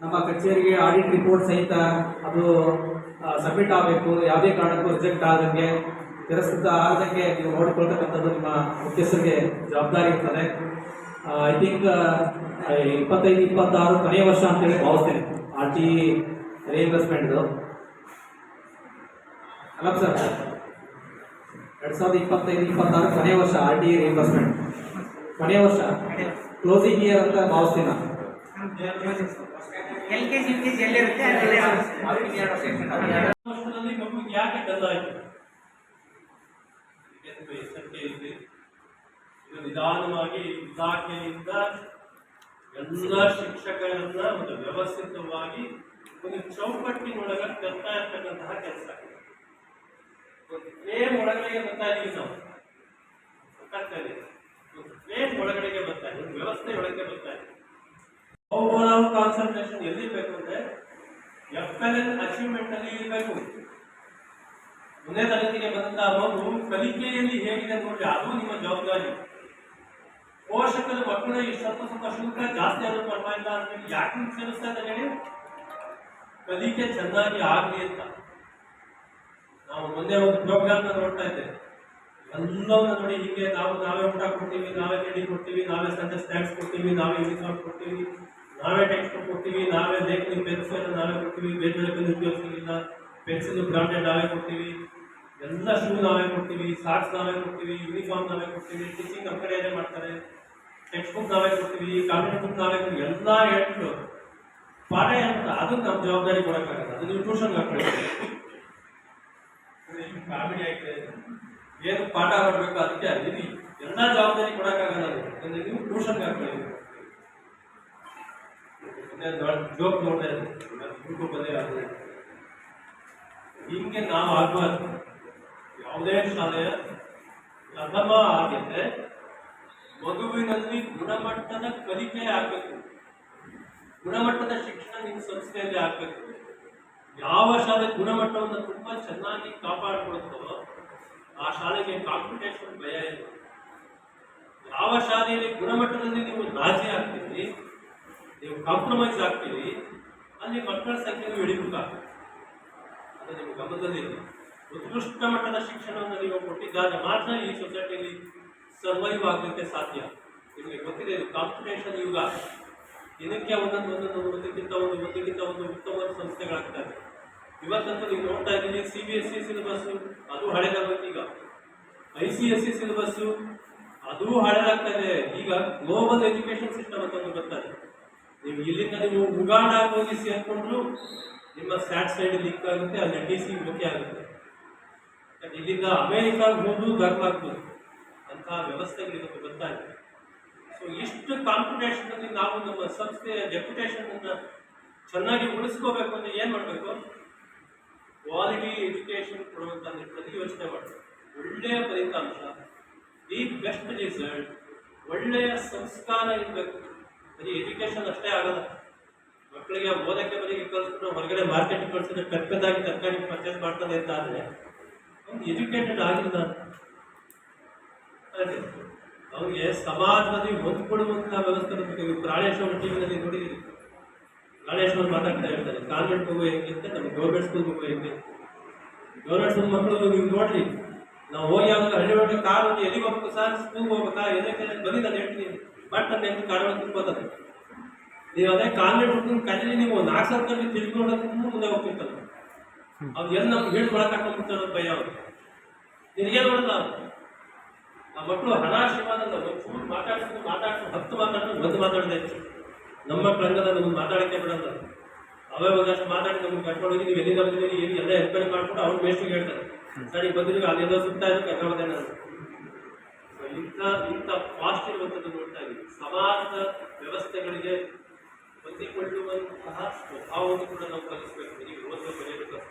ನಮ್ಮ ಕಚೇರಿಗೆ audit report ಸಹಿತ ಅದು ಸಬ್ಮಿಟ್ ಆಗಬೇಕು. ಯಾವುದೇ ಕಾರಣಕ್ಕೂ ರಿಜೆಕ್ಟ್ ಆದಂಗೆ ತಿರಸ್ಕೃತ ಆಗದಂಗೆ ನೀವು ನೋಡಿಕೊಳ್ತಕ್ಕಂಥದ್ದು ನಿಮ್ಮ ಮುಖ್ಯಸ್ಥರಿಗೆ ಜವಾಬ್ದಾರಿ ಇರ್ತದೆ. ಐ ಥಿಂಕ್ ಇಪ್ಪತ್ತೈದು ಇಪ್ಪತ್ತಾರು ಕೊನೆಯ ವರ್ಷ ಅಂತೇಳಿ ಭಾವಿಸ್ತೇನೆ. ಆರ್ ಟಿ ರಿಇನ್ವೆಸ್ಟ್ಮೆಂಟ್ದು ಅಲ್ಲ ಸರ್ ಎರಡು ಸಾವಿರದ ಇಪ್ಪತ್ತೈದು ಇಪ್ಪತ್ತಾರು ಕೊನೆಯ ವರ್ಷ ಆರ್ ಟಿ ರಿಇನ್ವೆಸ್ಟ್ಮೆಂಟ್ ಕೊನೆಯ ವರ್ಷ ಕ್ಲೋಸಿಂಗ್ ಇಯರ್ ಅಂತ ಭಾವಿಸ್ತೀನಿ ನಾನು. L K G U K G ಎಲ್ಲಿರುತ್ತೆ ಅಲ್ಲೆಲ್ಲ ವರ್ಷದಲ್ಲಿ ಮಗುವಿಗೆ ಯಾಕೆ ಡಲ್ ಆಯ್ತು ಇದಕ್ಕೆ ಸಂಖ್ಯೆ ಇದೆ ಇದು ನಿಧಾನವಾಗಿ ಇಲಾಖೆಯಿಂದ ಎಲ್ಲ ಶಿಕ್ಷಕರನ್ನ ಒಂದು ವ್ಯವಸ್ಥಿತವಾಗಿ ಒಂದು ಚೌಕಟ್ಟಿನೊಳಗ ತರ್ತಾ ಇರ್ತಕ್ಕಂತಹ ಕೆಲಸ ಒಂದು ಫ್ರೇಮ್ ಒಳಗಡೆಗೆ ಬರ್ತಾ ಇದೀವಿ ನಾವು ಓವರ್ ಆಲ್ ಕಾನ್ಸಂಟ್ರೇಷನ್ ಎಲ್ಲಿ ಬೇಕು ಅಂದ್ರೆ ಎಫ್ ಎಲ್ ಎನ್ ಅಚೀವ್ಮೆಂಟ್ ಅಲ್ಲಿ ಇರಬೇಕು ಒಂದೇ ತರಗತಿಗೆ ಬಂದಂತಹ ಮಗು ಕಲಿಕೆಯಲ್ಲಿ ಹೇಗಿದೆ ನೋಡಿ ಅದು ನಿಮ್ಮ ಜವಾಬ್ದಾರಿ ಪೋಷಕರು ಮಕ್ಕಳು ಈ ಸ್ವಲ್ಪ ಸ್ವಲ್ಪ ಶುಲ್ಕ ಜಾಸ್ತಿ ಆದ್ರೂ ಪರವಾಗಿಲ್ಲ ಅಂತ ಹೇಳಿ ಯಾಕೆ ನಿಮ್ಗೆ ಸೇರಿಸ್ತಾ ಇದ್ದಾರೆ ಹೇಳಿ ಕಲಿಕೆ ಚೆನ್ನಾಗಿ ಆಗ್ಲಿ ಅಂತ ನಾವು ಮೊನ್ನೆ ಒಂದು ಪ್ರೋಗ್ರಾಮ್ ನೋಡ್ತಾ ಇದ್ದೆ ಎಲ್ಲವನ್ನ ನೋಡಿ ಹೀಗೆ ನಾವು ನಾವೇ ಊಟ ಕೊಡ್ತೀವಿ ನಾವೇ ತಿಂಡಿ ಕೊಡ್ತೀವಿ ನಾವೇ ಸಂಜೆ ಸ್ನ್ಯಾಕ್ಸ್ ಕೊಡ್ತೀವಿ ನಾವೇ ಯೂನಿಫಾರ್ಮ್ ಕೊಡ್ತೀವಿ ನಾವೇ ಟೆಕ್ಸ್ಟ್ ಕೊಡ್ತೀವಿ, ನಾವೇ ಲೇಖನಿ ಪೆನ್ಸಿಲ್ ನಾವೇ ಕೊಡ್ತೀವಿ ಬೇರೆ ಬೇರೆ ಪೆನ್ ಉಪಯೋಗಿಸೋದಿಲ್ಲ ಪೆನ್ಸಿಲ್ ಬ್ರಾಂಡೆಡ್ ನಾವೇ ಕೊಡ್ತೀವಿ. ಎಲ್ಲ ಶೂ ನಾವೇ ಕೊಡ್ತೀವಿ ಸಾಕ್ಸ್ ನಾವೇ ಕೊಡ್ತೀವಿ ಯೂನಿಫಾರ್ಮ್ ನಾವೇ ಕೊಡ್ತೀವಿ ಟೀಚಿಂಗ್ ನಮ್ಮ ಕಡೆಯೇ ಮಾಡ್ತಾರೆ. ಟೆಕ್ಸ್ಟ್ ಬುಕ್ ನಾವೇ ಕೊಡ್ತೀವಿ ಕಾಂಪಿಟೇಟ್ ಬುಕ್ ನಾವೇ ಕೊಡ್ತೀವಿ, ಎಲ್ಲ ಹೇಳ್ತು ಪಾಠ ಅಂತ ಅದನ್ನ ನಮ್ಮ ಜವಾಬ್ದಾರಿ ಕೊಡೋಕ್ಕಾಗಲ್ಲ. ಅದು ನೀವು ಟ್ಯೂಷನ್ ಕಾಮಿಡಿ ಆಯ್ತು. ಏನು ಪಾಠ ಮಾಡಬೇಕು ಅದಕ್ಕೆ ಇದು ಎಲ್ಲ ಜವಾಬ್ದಾರಿ ಕೊಡೋಕ್ಕಾಗಲ್ಲ ನೀವು ಟ್ಯೂಷನ್ಗೆ ಹಾಕ್ಬೇಕು ಜೋಕ್ ನೋಡ್ತಾ ಇದ್ದೆ. ಹಿಂಗೆ ನಾವು ಆಗಬಾರ್ದು. ಯಾವುದೇ ಶಾಲೆಯ ಪ್ರಥಮ ಆಗಿದ್ರೆ ಮಗುವಿನಲ್ಲಿ ಗುಣಮಟ್ಟದ ಕಲಿಕೆ ಆಗಬೇಕು. ಗುಣಮಟ್ಟದ ಶಿಕ್ಷಣ ನಿಮ್ಮ ಸಂಸ್ಥೆಯಲ್ಲಿ ಆಗಬೇಕು. ಯಾವ ಶಾಲೆ ಗುಣಮಟ್ಟವನ್ನು ತುಂಬಾ ಚೆನ್ನಾಗಿ ಕಾಪಾಡಿಕೊಡುತ್ತೋ ಆ ಶಾಲೆಗೆ ಕಾಂಪಿಟೇಷನ್ ಭಯ ಇಲ್ಲ. ಯಾವ ಶಾಲೆಯಲ್ಲಿ ಗುಣಮಟ್ಟದಲ್ಲಿ ನೀವು ರಾಜಿ ಆಗ್ತೀರಿ ನೀವು ಕಾಂಪ್ರಮೈಸ್ ಆಗ್ತೀರಿ, ಅಲ್ಲಿ ಮಕ್ಕಳ ಸಂಖ್ಯೆಯೂ ಇಳಿಬೇಕಾಗ್ತದೆ ಅದು ನಿಮ್ಮ ಗಮನದಲ್ಲಿದೆ ಉತ್ಕೃಷ್ಟ ಮಟ್ಟದ ಶಿಕ್ಷಣವನ್ನು ನೀವು ಕೊಟ್ಟಿದ್ದಾಗ ಮಾತ್ರ ಈ ಸೊಸೈಟಿಯಲ್ಲಿ ಸರ್ವೈವ್ ಆಗಲಿಕ್ಕೆ ಸಾಧ್ಯ. ನಿಮಗೆ ಗೊತ್ತಿದೆ, ಇದು ಕಾಂಪಿಟೇಷನ್ ಯುಗ. ದಿನಕ್ಕೆ ಒಂದೊಂದು ಒಂದೊಂದು ಒಂದಕ್ಕಿಂತ ಒಂದು ಒಂದಕ್ಕಿಂತ ಒಂದು ಉತ್ತಮ ಸಂಸ್ಥೆಗಳಾಗ್ತವೆ ಇವತ್ತಂತೂ ನೀವು ನೋಡ್ತಾ ಇದ್ದೀನಿ C B S C syllabus ಅದು ಹಳೆದಾಗುತ್ತೆ ಈಗ. I C S C syllabus ಅದು ಹಳೆದಾಗ್ತಾ ಈಗ ಗ್ಲೋಬಲ್ ಎಜುಕೇಶನ್ ಸಿಸ್ಟಮ್ ಅಂತ ಒಂದು ನೀವು ಇಲ್ಲಿಂದ ನೀವು ಉಗಾಂಡ ಹೋಗಿ ಸೇರ್ಕೊಂಡ್ರು ನಿಮ್ಮ ಸ್ಯಾಟ್ ಸೈಡ್ ಲಿಂಕ್ ಆಗುತ್ತೆ, ಅಲ್ಲಿ ಡಿ ಸಿ ಮುಖ್ಯ ಆಗುತ್ತೆ. ಇಲ್ಲಿಂದ ಅಮೇರಿಕಾಗೆ ಹೋದ್ರು ದಾಖಲಾಗ್ಬೋದು ಅಂತಹ ವ್ಯವಸ್ಥೆಗಳು ಬರ್ತಾ ಇದೆ. ಸೊ ಇಷ್ಟು ಕಾಂಪಿಟೇಷನಲ್ಲಿ ನಾವು ನಮ್ಮ ಸಂಸ್ಥೆಯ ಡೆಪ್ಯುಟೇಷನ್ ಅನ್ನ ಚೆನ್ನಾಗಿ ಉಳಿಸ್ಕೋಬೇಕು ಅಂದ್ರೆ ಏನು ಮಾಡಬೇಕು? ಕ್ವಾಲಿಟಿ ಎಜುಕೇಶನ್ ಕೊಡುವಂತ ನಿಟ್ಟಿನಲ್ಲಿ ಯೋಚನೆ ಮಾಡಬೇಕು. ಒಳ್ಳೆಯ ಫಲಿತಾಂಶ ದಿ ಬೆಸ್ಟ್ ರಿಸಲ್ಟ್ ಒಳ್ಳೆಯ ಸಂಸ್ಕಾರ ಇರಬೇಕು. ಬರೀ ಎಜುಕೇಶನ್ ಅಷ್ಟೇ ಆಗಲ್ಲ. ಮಕ್ಕಳಿಗೆ ಓದಕ್ಕೆ ಬರೀ ಕಲಿಸ್ಬಿಟ್ಟು ಹೊರಗಡೆ ಮಾರ್ಕೆಟ್ ಕಳಿಸಿದ್ರೆ ಕಪ್ಪದಾಗಿ ತರಕಾರಿ ಪರ್ಚೇಸ್ ಮಾಡ್ತಾನೆ ಅಂತ ಆದರೆ ಒಂದು ಎಜುಕೇಟೆಡ್ ಆಗಿಲ್ಲ. ಅವ್ರಿಗೆ ಸಮಾಜದಲ್ಲಿ ಹೊಂದ್ಕೊಡುವಂತಹ ವ್ಯವಸ್ಥೆ ಬೇಕು ನೀವು ಪ್ರಾಣೇಶ್ವರ ಟಿವಿನಲ್ಲಿ ನೋಡಿದ್ದೀವಿ ಪ್ರಾಣೇಶ್ವರ್ ಮಾತಾಡ್ತಾ ಇರ್ತಾರೆ, ಕಾನ್ವೆಂಟ್ ಹೆಂಗೆ ಅಂತ, ನಮ್ಮ ಗೌರ್ಮೆಂಟ್ ಸ್ಕೂಲ್ ಮಗು ಹೆಂಗೆ ಗೌರ್ಮೆಂಟ್ ಸ್ಕೂಲ್ ಮಕ್ಕಳು ನೀವು ನೋಡ್ರಿ, ನಾವು ಹೋಗಿ ಯಾವಾಗ ಹಳ್ಳಿ ಒಳಗೆ ಕಾರ್ ಎಲ್ಲಿಗೆ ಹೋಗ್ಬೇಕು ಸರ್? ಸ್ಕೂಲ್ಗೆ ಹೋಗ್ಬೇಕಾ? ಎದಕ್ಕೆ ಬರೀ ನಾನು ಹೇಳ್ತೀನಿ. ಬಟ್ ಕಾರ್ ಒಳಗೆ ತುಂಬೋದಲ್ಲ ನೀವು ಅದೇ ಕಾನ್ವೆಂಟ್ ಹುಡುಗನ ಕೈಯಲ್ಲಿ ನೀವು ನಾಲ್ಕು ಸಾವಿರ ರೂಪಾಯಿ ತಿಳ್ಕೊಳ್ಳೋದಕ್ಕೂ ಮುಂದೆ ಹೋಗ್ತಿರ್ತಲ್ಲ ಅವ್ರು ಎಲ್ಲಿ ನಮ್ಗೆ ಹೇಳಿ ಒಳಗಾಕೊಂಡ್ಬಿಡ್ತಾರೋ ಭಯ ಅವರು ನಿನಗೇನು ಮಾಡಲ್ಲ ಆ ಮಕ್ಕಳು ಹಣಾಶ್ರಮಾನಲ್ಲ ಚೂರು ಮಾತಾಡ್ಕೊಂಡು ಮಾತಾಡ್ಕೊಂಡು ಹತ್ತು ಮಾತಾಡ್ಕೊಂಡು ಒಂದು ಮಾತಾಡದೆ. ನಮ್ಮ ಮಕ್ಕಳಂಗದ ನಮ್ಗೆ ಮಾತಾಡಕ್ಕೆ ಬಿಡಲ್ಲ ಅವೇ ಒಂದಷ್ಟು ಮಾತಾಡಿ ನಮ್ಗೆ ಕಟ್ಕೊಂಡೋಗಿ ನೀವು ಎಲ್ಲಿ ಬಂದಿದ್ದೀರಿ ಏನು ಎಲ್ಲ ಎನ್ಕ್ವೈರಿ ಮಾಡ್ಕೊಂಡು ಅವ್ರು ಬೇಸಿಗೆ ಹೇಳ್ತಾರೆ. ಸರಿ ಬಂದಿದ್ದೀವಿ ಅಲ್ಲೆಲ್ಲೋ ಸುತ್ತಾ ಇದ್ರು ಕರ್ಕೊಂಡೆ ನಾನು. ಇಂಥ ಇಂಥ ಫಾಸ್ಟ್ ಇರುವಂಥದ್ದು ಇದ್ದೀವಿ ಸಮಾಜದ ವ್ಯವಸ್ಥೆಗಳಿಗೆ ಹೊಂದಿಕೊಳ್ಳುವಂತಹ ಸ್ವಭಾವವನ್ನು ಕೂಡ ನಾವು ಕಲಿಸ್ಬೇಕು ನೀವು ಓದೋ ಬರೆಯೋದು ಕಲಿಸ್ಬೇಕು